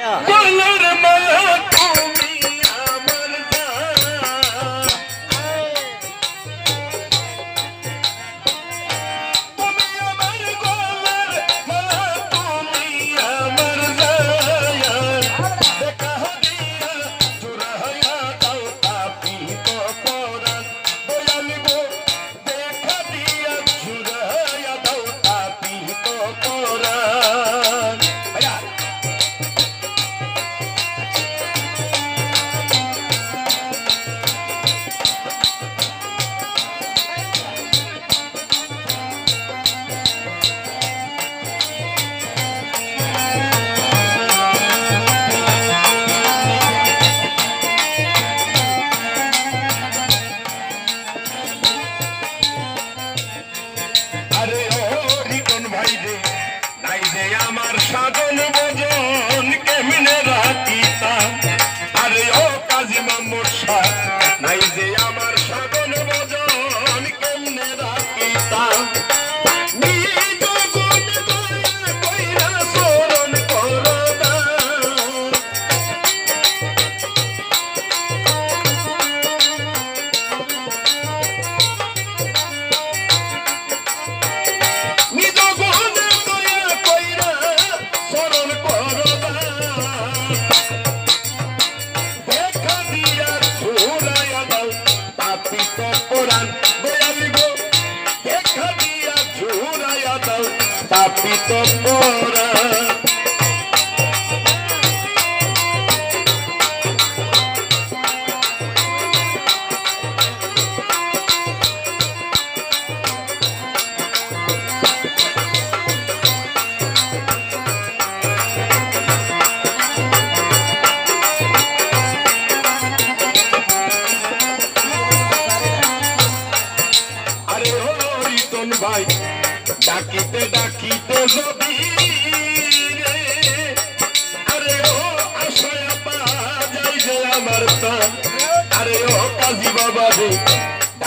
Yeah. সাধন পিতম্বরা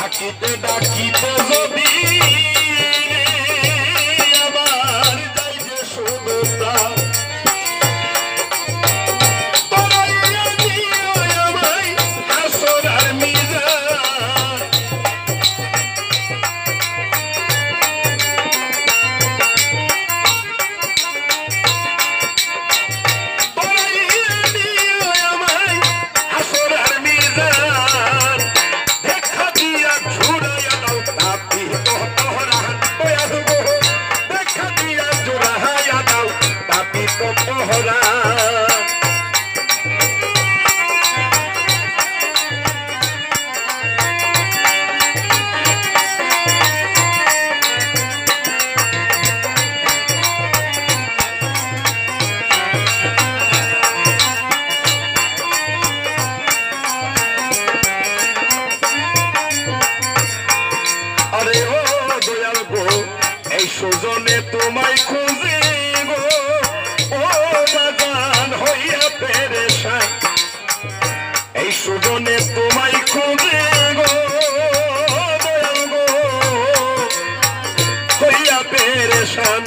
ডাকিতে ডাকিতে যদি সুজনে তোমায় খুঁজে গো। হইয়া পেরেশান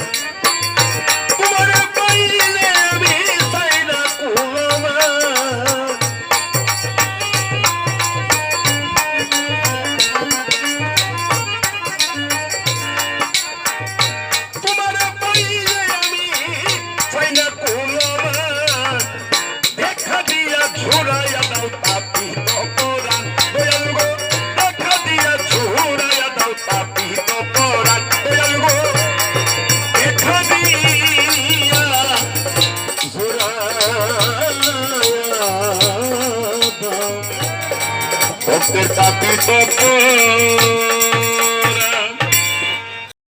Só apertar, apertar, apertar.